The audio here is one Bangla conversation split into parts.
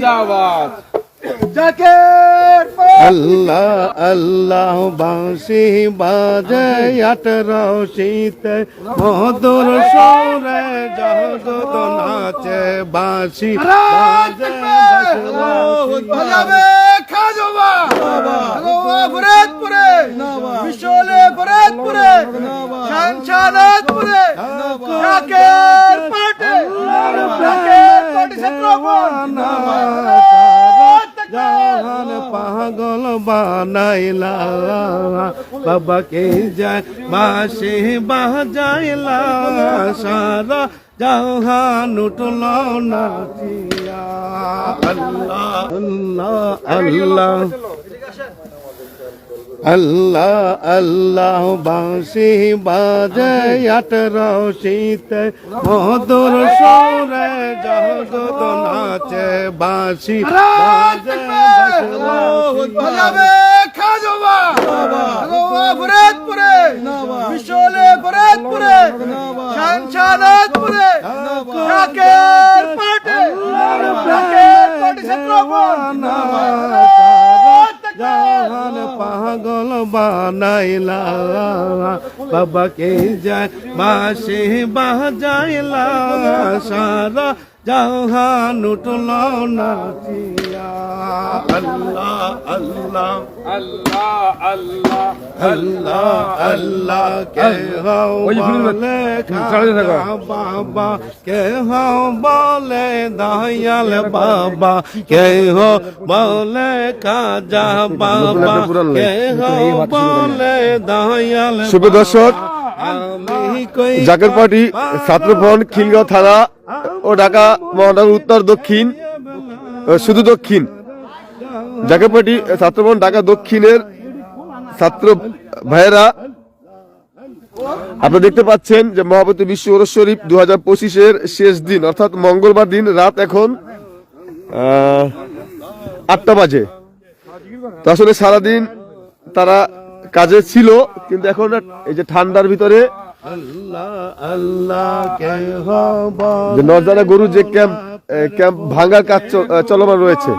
জিন্দাবাদ। আল্লাহ আল্লাহ বাঁশি বাজে আঠারো শীতে মধুর সৌরে জগত নাচে বাঁশি বাজে ফরিদপুরে। বিশালে পাগল বানাইলা বাবাকে যায় বাসে বাজাইলা সারা জাহান উঠল নাচিয়া আল্লাহ আল্লাহ আল্লাহ। আল্লাহ আল্লাহ বাঁশি বাজে আঠারো শীতে মধুর সৌরে জগত নাচে বাঁশি বাজে ফরিদপুরে। বিশালে ফরিদপুরে। জাহান পাগল বানাইলা। বাবাকে যায় বাসে বাজাইলা সারা জাহান উঠল নাচিয়া। আল্লাহ আল্লাহ। আল্লাহ আল্লাহ কে হও বলে বাবা কে হও বলে দয়াল বাবা কে হো বলে খাজা বাবা কে হো বলে দয়াল শুভ দর্শক জাকের পার্টি ছাত্রভবন খিলগাঁও থানা ও ঢাকা, মহানগর উত্তর, দক্ষিণ শুধু দক্ষিণ। জাকের পার্টি ছাত্রভবন ঢাকা দক্ষিণের ছাত্র ভাইয়েরা, আপনারা দেখতে পাচ্ছেন যে মহাবতী বিশ্ব ওরস শরীফ দু হাজার পঁচিশের শেষ দিন, অর্থাৎ মঙ্গলবার দিন রাত এখন আটটা বাজে। তো আসলে সারাদিন তারা কাজে ছিল, কিন্তু এখন এই যে ঠান্ডার ভিতরে আল্লাহ আল্লাহ কে হো বলে যে নরজানা গরু যে ক্যাম্প ক্যাম্প ভাঙার কাজ চলমান রয়েছে।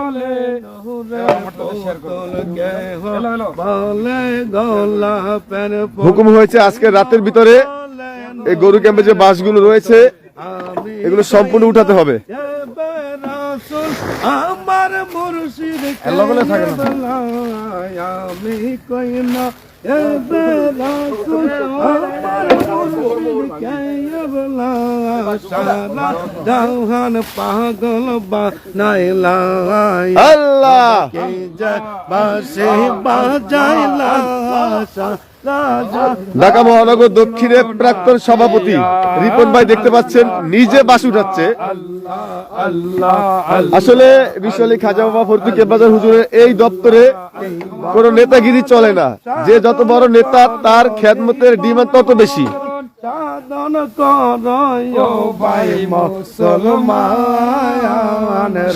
হুকুম হয়েছে আজকে রাতের ভিতরে এই গরু ক্যাম্পে যে বাসগুলো রয়েছে এগুলো সম্পূর্ণ উঠাতে হবে। আমার মুর্শিদ আমি কই না জাহান পাগল বানাইলা আল্লাহ। কে যায় বাসে বাজাইলা ঢাকা মহানগর দক্ষিণের প্রাক্তন সভাপতি রিপন ভাই দেখতে পাচ্ছেন, নিজে বাস উঠাচ্ছে। আসলে বিশ্বলী খাজা বাবা ফরদু কেবাজার হুজুরের এই দপ্তরে কোন নেতাগিরি চলে না। যে যত বড় নেতা, তার খেদমতের ডিমান্ড তত বেশি।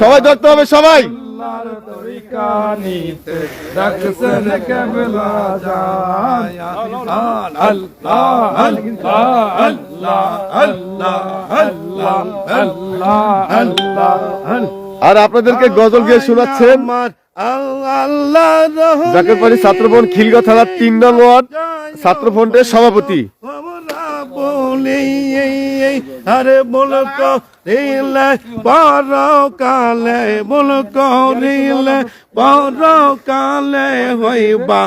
সবাই ধরতে হবে, সবাই। আল্লাহর তরিকা নিতে রাখছেন কেবলা যায় আল্লাহ আল্লাহ আল্লাহ আল্লাহ আল্লাহ আল্লাহ আল্লাহ। আর আপনাদেরকে গজল গিয়ে শোনাচ্ছেন। আল্লাহ জাকের পাড়ি ছাত্রভবন খিলগাঁও থানার তিন নং ওয়ার্ড ছাত্র ফ্রন্টের সভাপতি আরে বল করিলে পর কালে বল করিলে পর কালে হইবা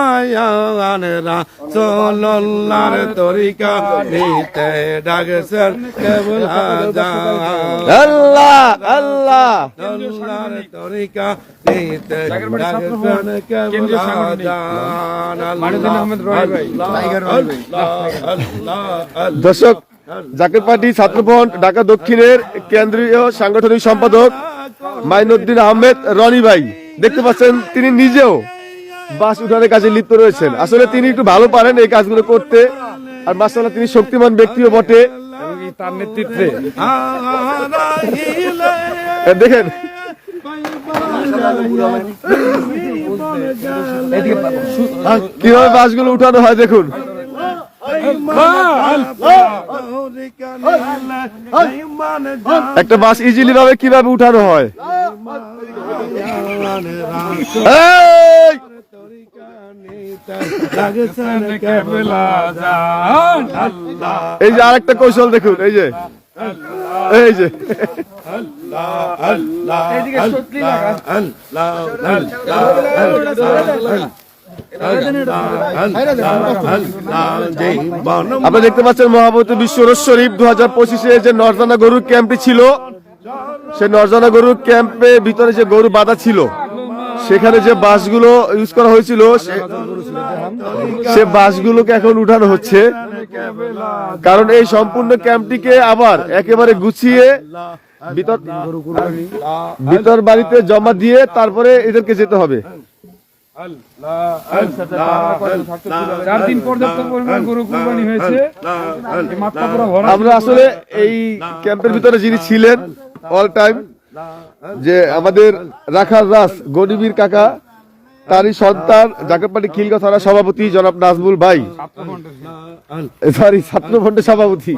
অপমায়ানরা চলল্লার তরিকা নিতে ডাকছেন কেবল আল্লাহ আল্লাহ। আল্লাহর তরিকা নিতে ডাকছেন কেবল আহমেদ রনি ভাই। দর্শক জাকের পার্টি ছাত্রভবন ঢাকা দক্ষিণের কেন্দ্রীয় সাংগঠনিক সম্পাদক মাইনুদ্দিন আহমেদ রনি ভাই। দেখতে পাচ্ছেন তিনি নিজেও বাস উঠানের কাজে লিপ্ত রয়েছেন। আসলে তিনি একটু ভালো পারেন এই কাজগুলো করতে। আর মাসাল্লাহ তিনি শক্তিমান ব্যক্তিও বটে। তার নেতৃত্বে দেখেন কীভাবে বাসগুলো উঠানো হয় দেখুন। একটা বাস ইজিলি ভাবে কীভাবে উঠানো হয় এই! কেবলা জান আল্লাহ এই যে আরেকটা কৌশল দেখুন এই যে এই যে এইদিকে সত্যি লাগা আপনারা দেখতে পাচ্ছেন মহাবতী বিশ্বরস শরীফ দু হাজার পঁচিশে যে নরজানা গরুর ক্যাম্পটি ছিল সে নরজানা গরুর ক্যাম্পে ভিতরে যে গরু বাঁধা ছিল, সেখানে যে বাসগুলো ইউজ করা হয়েছিল, সে- বাসগুলোকে এখন উঠানো হচ্ছে। কারণ এই সম্পূর্ণ ক্যাম্পটিকে আবার একেবারে গুছিয়ে ভিতর বাড়িতে জমা দিয়ে তারপরে এদেরকে যেতে হবে। চার দিন পর্যাপ্ত পরিমাণ গরু কুরবানি হয়েছে। এই মাত্রা পুরো ভরা আমরা আসলে এই ক্যাম্পের ভিতরে যিনি ছিলেন অল টাইম যে আমাদের রাখার রাস গরিবীর কাকা তারই সন্তান জাকারপাটি খিলগা থানা সভাপতি জনাব নাজমুল ভাই। সরি ছাত্র ফ্রন্টের সভাপতি।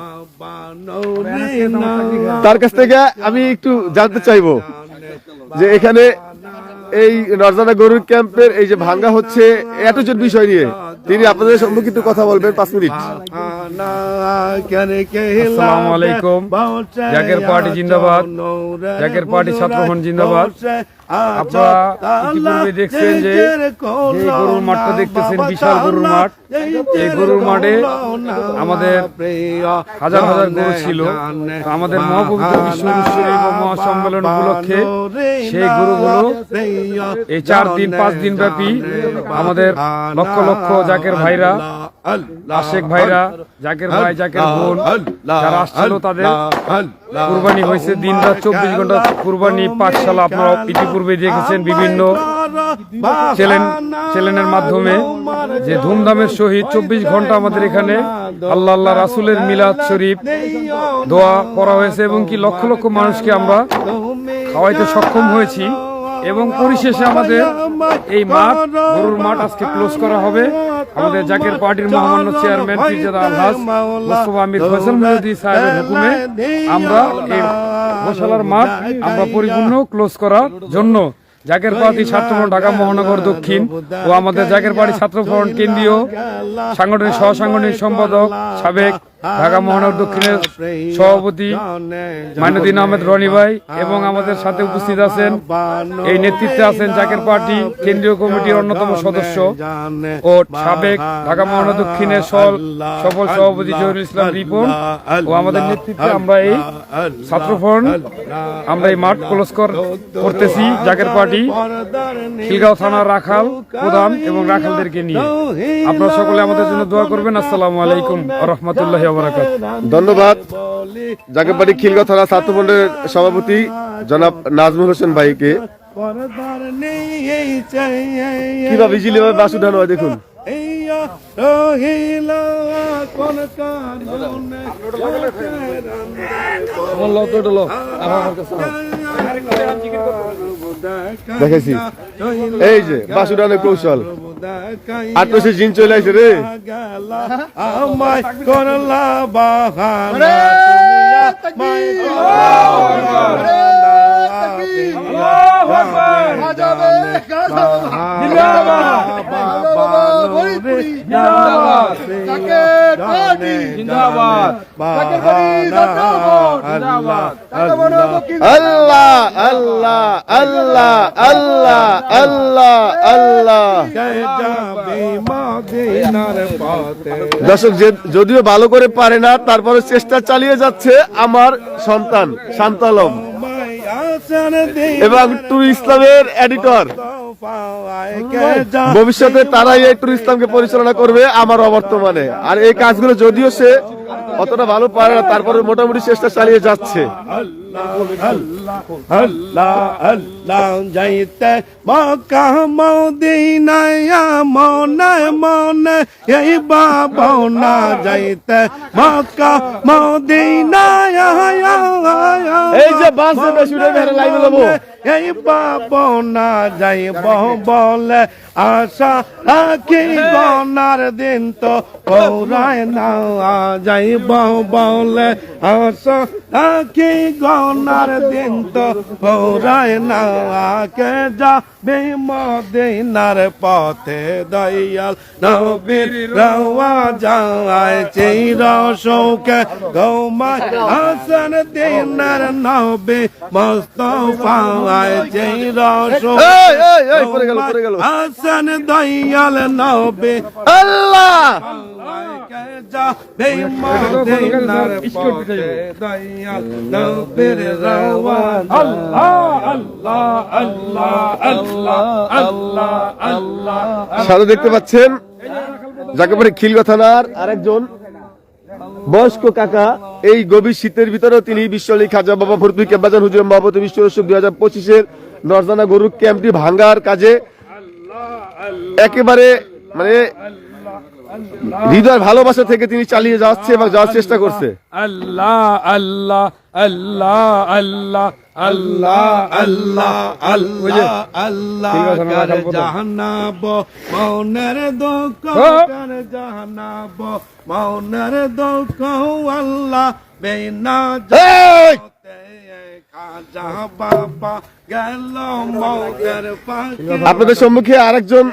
তার কাছ থেকে আমি একটু জানতে চাইব যে এখানে এই নরজানা গরুর ক্যাম্পের এই যে ভাঙ্গা হচ্ছে এতজন বিষয় নিয়ে। তিনি আপনাদের সম্মুখে একটু কথা বলবেন পাঁচ মিনিট। আসসালামু আলাইকুম। জাকের পার্টি জিন্দাবাদ। জাকের পার্টি ছাত্রমন জিন্দাবাদ। আপনারা ইতিপূর্বে দেখছেন যে গরুর মাঠটা দেখতেছেন বিশাল গরুর মাঠ। এই গরুর মাঠে আমাদের হাজার হাজার গরু ছিল। আমাদের বিশ্ব মহাসম্মেলন উপলক্ষে সেই গরুগুলো এই চার দিন পাঁচ দিন ব্যাপী আমাদের লক্ষ লক্ষ জাকের ভাইরা আশেক ভাইরা জাকের ভাই জাকের বোন যারা আসছিল তাদের কুরবানি হয়েছে দিন রাত চব্বিশ ঘণ্টা কুরবানি পাঠশালা আপনারা ইতিপূর্বে দেখেছেন বিভিন্ন চ্যানেল চ্যানেলের মাধ্যমে যে ধুমধামের সহিত চব্বিশ ঘণ্টা আমাদের এখানে আল্লাহ আল্লাহ রাসুলের মিলাদ শরীফ দোয়া করা হয়েছে এবং কি লক্ষ লক্ষ মানুষকে আমরা খাওয়াইতে সক্ষম হয়েছি এবং পরিশেষে আমাদের এই মাঠ গরুর মাঠ আজকে ক্লোজ করা হবে। আমাদের জাকির পার্টির মহামান্য চেয়ারম্যান ফিরজাদ আলহাস মোস্তফা আমির ফসল মেহদি সাহেবের হুকুমে আমরা এই গোশালার মাঠ আমরা পরিপূর্ণ ক্লোজ করার জন্য জাকের পার্টি ছাত্রফ্রন্ট ঢাকা মহানগর দক্ষিণ ও আমাদের জাকের পার্টি ছাত্রফ্রন্ট কেন্দ্রীয় সাংগঠনিক সহ সাংগঠনিক সম্পাদক সাবেক ঢাকা মহানগর দক্ষিণের সভাপতি মাইনুদ্দিন আহমেদ রনি ভাই এবং আমাদের সাথে উপস্থিত আছেন। এই নেতৃত্বে আছেন জাকের পার্টি, কেন্দ্রীয় কমিটির অন্যতম সদস্য ও সাবেক ঢাকা মহানগর দক্ষিণের সফল সভাপতি জহিরুল ইসলাম রিপন ও আমাদের নেতৃত্বে আমরা এই ছাত্রফ্রন্ট আমরা এই মাঠ ক্লোজ করতেছি জাকের পার্টি, খিলগাঁও থানার রাখাল প্রধান এবং রাখালদেরকে নিয়ে। আপনারা সকলে আমাদের জন্য দোয়া করবেন। আসসালামু আলাইকুম রহমতুল্লাহ ধন্যবাদ। জাকেরবাড়ি খিলগা থানা ছাত্রফ্রন্টের সভাপতি জনাব নাজমুল হোসেন ভাইকে। কীভাবে ইজিলি ভাবে বাস উঠানো হয় দেখুন। দেখেছি এই যে বাস উঠানোর কৌশল। আটশো জিন চলে আসে রে আমায় করলা বাহানা আল্লাহ আল্লাহ আল্লাহ আল্লাহ আল্লাহ আল্লাহ দর্শক যদিও ভালো করে পারে না, তারপরে চেষ্টা চালিয়ে যাচ্ছে আমার সন্তান, শান্তালম। এবং টুর ইসলামের এডিটর ভবিষ্যতে তারাই এই টুর ইসলামকে পরিচালনা করবে আমার অবর্তমানে। আর এই কাজগুলো যদিও সে অতটা ভালো পারে না, তারপরে মোটামুটি চেষ্টা চালিয়ে যাচ্ছে। আল্লাহ আল্লাহ যাইতে মক্কা মদিনায় মনে মনে এই বাবনা যাইতে মক্কা মদিনায় এই যে বাস যে বেশি উঠে ভেড়া লাইভে লবো। এই বাবনা যাইব বলে আশা রাখি গনার দিন তো পৌরায় না যাইব বলে আশা রাখি গনার দিন তো পৌরায় না কে যাবে মদিনার পথে দয়াল। নবীর রওয়া যায় চির শোকে। গৌমা হাসন দিনার নবী মস্তফা চির শোকে। এই এই এই পড়ে গেল পড়ে গেল। হাসন দয়াল নবী। আল্লাহ সাথে দেখতে পাচ্ছেন? যাকে বলে খিলগা থানার আরেকজন বয়স্ক কাকা। এই গভীর শীতের ভিতরেও তিনি বিশ্বলী খাজা বাবা ফরতুল কেবাজান হুজুর মহাবত বিশ্ব দুই হাজার পঁচিশের নরজানা গরু ক্যাম্পটি ভাঙ্গার কাজে একেবারে মানে হৃদয় ভালোবাসা থেকে তিনি চালিয়ে যাচ্ছে এবং যাওয়ার চেষ্টা করছে আল্লাহ আল্লাহ আল্লাহ আল্লাহ আল্লাহ আল্লাহ আল্লাহ আল্লাহ। জাহানাব মনের দুঃখ হ্যাঁ। জাহানাব মনের দুঃখ আল্লাহ বেনা আপনাদের সম্মুখে আরেকজন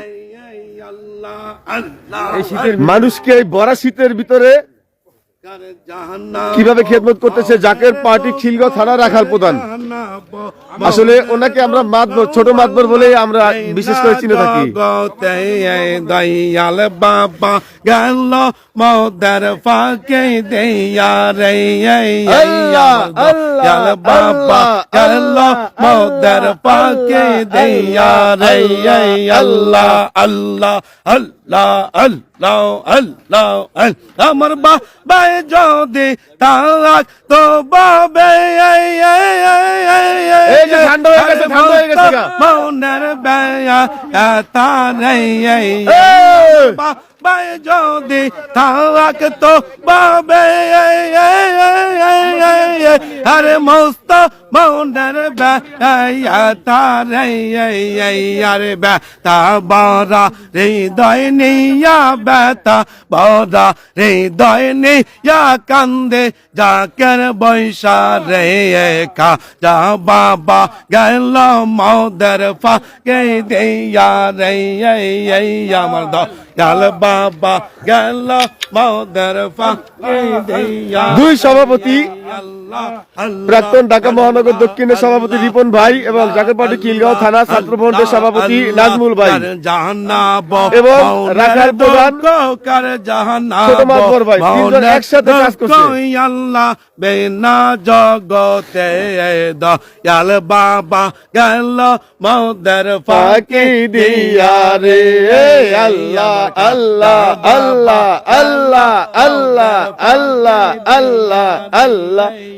মানুষকে এই বড়া শীতের ভিতরে কীভাবে খেদমত করতেছে জাকের পার্টি খিলগাঁও থানা রাখাল প্রধান আসলে ওনাকে আমরা মাতবর ছোট মাতবর বলেই আমরা বিশেষ করে চিনে থাকি দয়াল বাবা গেল মদার ফাঁকে দেয়া রে দয়াল বাবা গেল মদার ফাঁকে দেয়া রে আল্লাহ আল্লাহ আল্লাহ আল্লাহ আল্লাহ আল্লাহ আমার বাবাই যদি তালাক তো বাবে মনের ব্যয়া তা নেই বাবাই যদি থাক বাবে আরে মস্ত মনের বেয়া তারে, আরে বেতা বরা হৃদয় নিয়া বেতা বরা হৃদয় নিয়া কান্দে যাকের বৈশা রে কা যা বাবা গেল মদের ফাঁকে দিয়া রে, আমার দয়াল বাবা গেল মদের ফাঁকে দিয়া দুই সভাপতি। প্রাক্তন ঢাকা মহানগর দক্ষিণের সভাপতি রিপন ভাই এবং জাকের পার্টি খিলগাঁও থানা ছাত্র ফ্রন্টের সভাপতি নাজমুল ভাই। এবং রাখাল প্রধান। ছোট মাতবর ভাই, তিনজন একসাথে কাজ করছে। আল্লাহ বেনা জগতে দয়াল বাবা গেল মদের ফাঁকি দিয়া রে। আল্লাহ আল্লাহ আল্লাহ আল্লাহ আল্লাহ আল্লাহ আল্লাহ আল্লাহ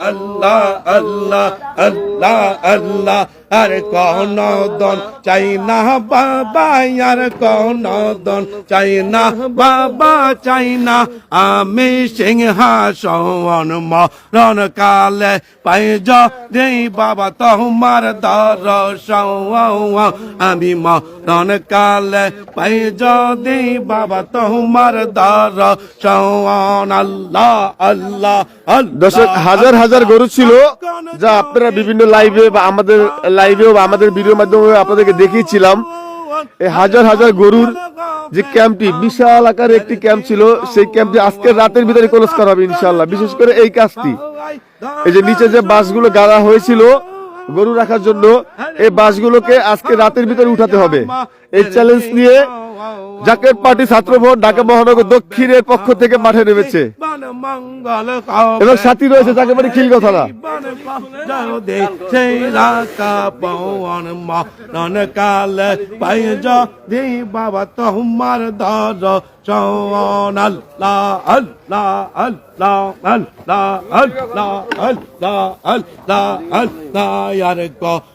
আল্লাহ আল্লাহ আল্লাহ আল্লাহ, আর কোন দন চাই না বাবা, আর কোন দন চাই না বাবা, চাই না। আমি সিংহাসন মরণ কালে পাই যে বাবা তোমার দর্শন। আমি মরণ কালে পাই, যদি বাবা তোমার দর্শন। আল্লাহ আল্লাহ আল্লাহ। দর্শক হাজার হাজার গরু ছিল, যা আপনারা বিভিন্ন লাইভে বা আমাদের লাইভেও বা আমাদের ভিডিওর মাধ্যমে আপনাদেরকে দেখিয়েছিলাম। এই হাজার হাজার গরুর যে ক্যাম্পটি বিশাল আকারে একটি ক্যাম্প ছিল, সেই ক্যাম্পটি আজকের রাতের ভিতরে ক্লোজ করা হবে ইনশাল্লাহ বিশেষ করে এই কাজটি। এই যে নিচে যে বাসগুলো গাড়া হয়েছিল, গরু রাখার জন্য এই বাসগুলোকে আজকে রাতের ভিতরে উঠাতে হবে এই চ্যালেঞ্জ নিয়ে জাকের পার্টি ছাত্র ভোট ঢাকা মহানগর দক্ষিণের পক্ষ থেকে মাঠে নেমেছে এবং সাথী রয়েছে জাকের পার্টি খিল থানা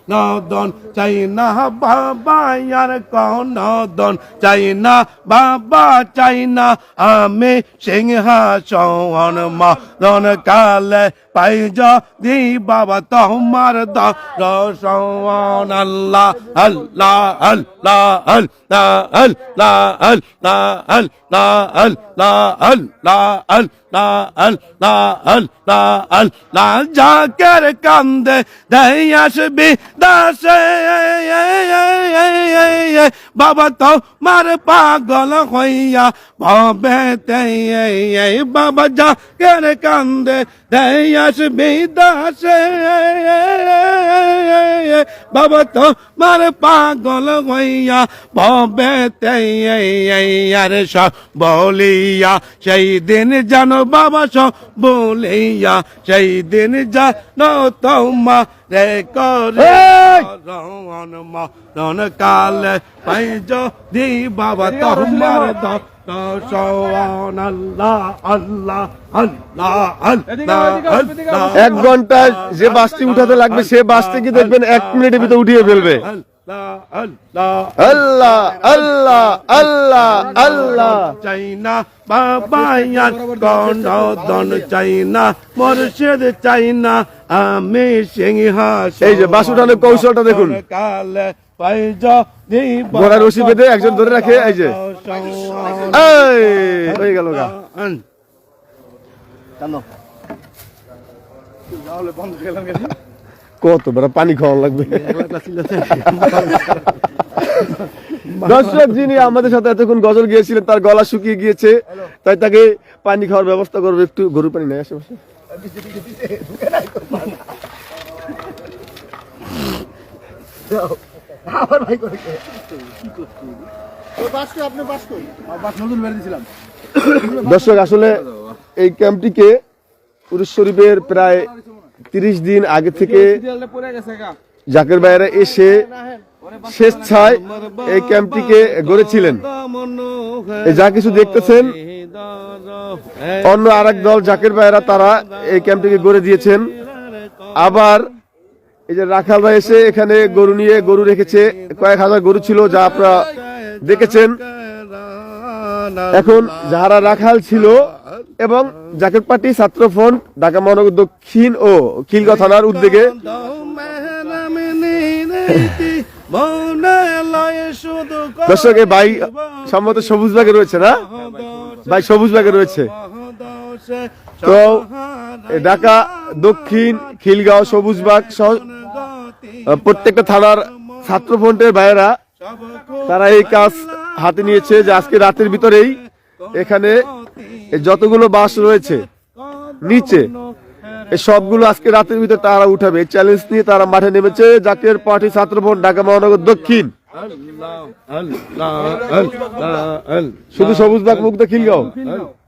না দ কনদন চাই না বাবা ইয়ার কনদন, চাই না বাবা, চাই না আমি সিংহাসন দন কালে পাই যদি বাবা তোমার দর্শন আল্লাহ আল্লাহ আল্লাহ আল্লাহ আল্লাহ আল্লাহ আল্লাহ আল্লাহ আল্লাহ আল্লাহ আল্লাহ আল্লাহ আল্লাহ জাকের কান্দে দেই আসবি দাসে বাবা তো মার পাগল হইয়া ভবে বাবা জাকের কান্দে দেই আসবি দাসে। বাবা তো মার পাগল হইয়া ভবে আর সব বলিয়া সেই দিন জানো বাবা সব বলিয়া সেই দিন জানো তোমা রে করে রন কালে পাই দি বাবা তোমার এক ঘন্টায় যে বাসটি উঠাতে লাগবে সে বাসটি কি দেখবেন এক মিনিটের ভিতরে উঠিয়ে ফেলবে। আল্লাহ আল্লাহ আল্লাহ আল্লাহ। আল্লাহ আল্লাহ চাই না বাবা ইয়ার দন চাই না মোরশেদ চাই আমি সিংহাস এই যে বাস উঠানোর কৌশলটা দেখুন। কালে পাই দি ঘোড়া রশি বেঁধে একজন ধরে রাখে এই যে। হয়ে গেল গা। কত বড় পানি খাওয়া লাগবে? দর্শক যিনি আমাদের সাথে এতক্ষণ গজল গিয়েছিলেন তার গলা শুকিয়ে গিয়েছে। তাই তাকে পানি খাওয়ার ব্যবস্থা করবে। একটু গরুর পানি নেই আশেপাশে দর্শক আসলে এই ক্যাম্পটিকে পুরুষ শরীফের প্রায় তিরিশ দিন আগে থেকে জাকের বাইরে এসে স্বেচ্ছায় এই ক্যাম্পটিকে গড়েছিলেন। যা কিছু দেখতেছেন অন্য আরেক দল জাকের বাইরা তারা এই ক্যাম্পটিকে গড়ে দিয়েছেন। আবার এই যে রাখালরা এসে এখানে গরু নিয়ে গরু রেখেছে কয়েক হাজার গরু ছিল যা আপনারা দেখেছেন? এখন যারা রাখাল ছিল এবং জাকের পার্টি ছাত্র ফ্রন্ট, ঢাকা মহানগর দক্ষিণ ও খিলগাঁও থানার উদ্যোগে দর্শক ভাই সম্ভবত সবুজ বাগে রয়েছে না? ভাই সবুজ বাগে রয়েছে। তো ঢাকা দক্ষিণ, খিলগাঁও সবুজবাগ সহ প্রত্যেকটা থানার ছাত্র ফ্রন্টের ভাইয়েরা তারা এই কাজ হাতে নিয়েছে যে আজকে রাতের ভিতরেই এখানে যতগুলো বাস রয়েছে নিচে সবগুলো আজকে রাতের ভিতরে তারা উঠাবে। এই চ্যালেঞ্জ নিয়ে তারা মাঠে নেমেছে। জাতীয় পার্টি ছাত্র ফ্রন্ট ঢাকা মহানগর দক্ষিণ। শুধু সবুজবাগ মুগ্ধ খিলগাঁও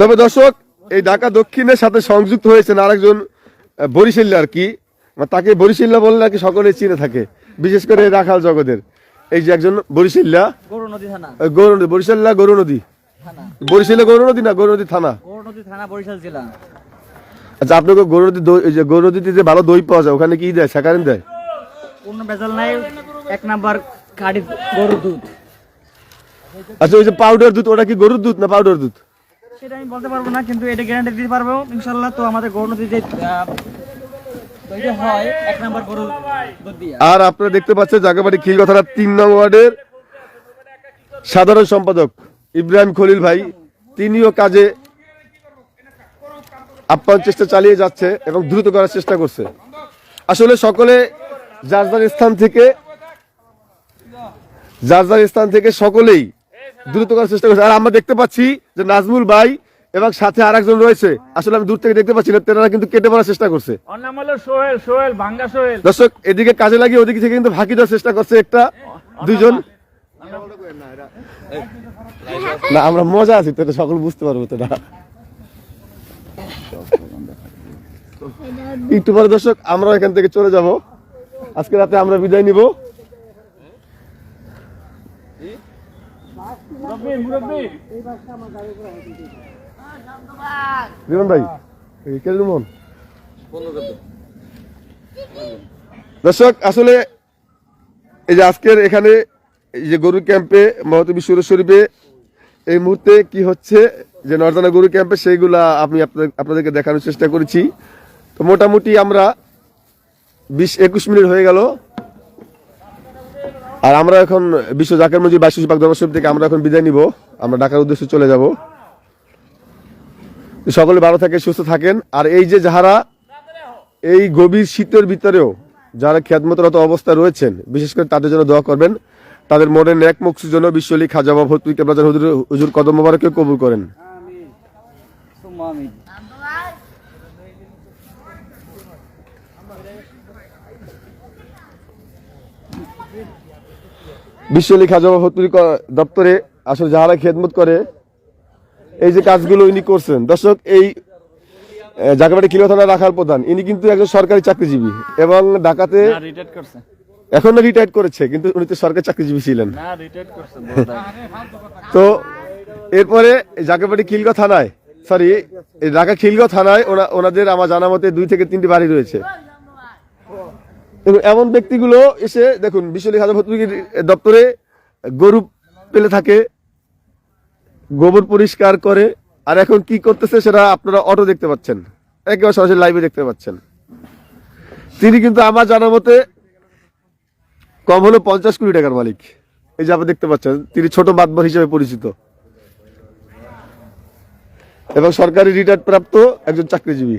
তবে দর্শক এই ঢাকা দক্ষিণের সাথে সংযুক্ত হয়েছেন আরেকজন বরিশাল্লা আর কি। তাকে বরিশিল্লা বললে আর কি সকলে চিনে থাকে বিশেষ করে রাখাল জগতের। এই যে একজন বরিশিল্লা গৌর নদী থানা। আহ, গৌর নদী বরিশাল্লা গৌর নদী। থানা। গৌর নদী না গৌর নদী থানা? গৌর নদী থানা বরিশাল জেলা। আচ্ছা আপনাকে গৌর নদী যে গৌর নদীতে যে ভালো দই পাওয়া যায় ওখানে কি দেয় সাকারিন দেয়? কোনো ভেজাল নাই এক নাম্বার গরুর দুধ। আচ্ছা ওই যে পাউডার দুধ ওটা কি গরুর দুধ না পাউডার দুধ? সেটা আমি বলতে পারব না কিন্তু এটা গ্যারান্টি দিতে পারব ইনশাল্লাহ তো আমাদের গৌর যে আর আপনারা দেখতে পাচ্ছেন জাগাবাড়ি খিলগথানা তিন নং ওয়ার্ডের সাধারণ সম্পাদক ইব্রাহিম খলিল ভাই তিনিও কাজে আপ্যায়ন চেষ্টা চালিয়ে যাচ্ছে এবং দ্রুত করার চেষ্টা করছে। আসলে সকলে যার যার স্থান থেকে যার যার স্থান থেকে সকলেই দ্রুত করার চেষ্টা করছে। আর আমরা দেখতে পাচ্ছি যে নাজমুল ভাই এবং সাথে আর একজন রয়েছে। আসলে আমি দূর থেকে দেখতে পাচ্ছি না তেনারা কিন্তু কেটে পড়ার চেষ্টা করছে। ওর নাম হলো সোহেল সোহেল ভাঙ্গা সোহেল। দর্শক এদিকে কাজে লাগিয়ে ওদিকে থেকে কিন্তু ফাঁকি দেওয়ার চেষ্টা করছে একটা দুজন না আমরা মজা আছি তো সকল বুঝতে পারব তো না। একটু পরে দর্শক আমরা এখান থেকে চলে যাব। আজকে রাতে আমরা বিদায় নিব। ভাই দর্শক, আসলে এই যে আজকের এখানে এই যে গরু ক্যাম্পে মহত বিশ্ব শরীফে এই মুহূর্তে কি হচ্ছে, যে নর্দানা গরু ক্যাম্পে সেইগুলা আমি আপনাদের, আপনাদেরকে দেখানোর চেষ্টা করেছি। তো মোটামুটি আমরা বিশ একুশ মিনিট হয়ে গেল। আর আমরা এখন বিশ্ব জাকের মজিদ বাইশ পাক ধর্মশরীফ থেকে আমরা এখন বিদায় নিব। আমরা ঢাকার উদ্দেশ্যে চলে যাব। সকলে ভালো থাকে সুস্থ থাকেন। আর এই যে যাহারা এই গভীর শীতের ভিতরেও যারা খ্যাতমতরত অবস্থায় রয়েছেন, বিশেষ করে তাদের জন্য দোয়া করবেন। তাদের মনের ন্যাক মুক্তির জন্য বিশ্বলি খাজা বাবা ভর্তুই কেবলাজান হুজুর কদম কবুল করেন। বিশ্বলি খাজা ভর্তুই দপ্তরে আসলে যাহারা খেদমত করে এই যে কাজগুলো ইনি করছেন। দর্শক এই জাকাবাড়ি কিলো থানা রাখার প্রধান ইনি কিন্তু একজন সরকারি চাকরিজীবী এবং ঢাকাতে না রিটায়ার এখনও করেছে কিন্তু উনি তো সরকারি চাকরিজীবী ছিলেন। তো এরপরে জাকাবাড়ি খিলগাঁও থানায় সরি ঢাকা খিলগাঁও থানায় ওনা- ওনাদের আমার জানা মতে দুই থেকে তিনটি বাড়ি রয়েছে। এবং এমন ব্যক্তিগুলো এসে, দেখুন বিশ্বলী হাজার দপ্তরে গরু পেলে থাকে, গোবর পরিষ্কার করে, আর এখন কি করতেছে সেটা আপনারা অটো দেখতে পাচ্ছেন। একেবারে সরাসরি লাইভে দেখতে পাচ্ছেন। তিনি কিন্তু আমার জানা মতে কম হলো পঞ্চাশ কোটি টাকার মালিক। এই যে আপনি দেখতে পাচ্ছেন, তিনি ছোট বাদবর হিসেবে পরিচিত। এবং সরকারি রিটায়ার্ড প্রাপ্ত একজন চাকরিজীবী।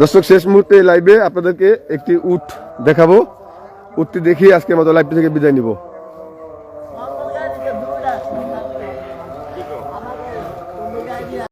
দর্শক, শেষ মুহূর্তে লাইভে আপনাদেরকে একটি উট দেখাবো। উটটি দেখিয়ে আজকের মতো লাইভটি থেকে বিদায় নিব।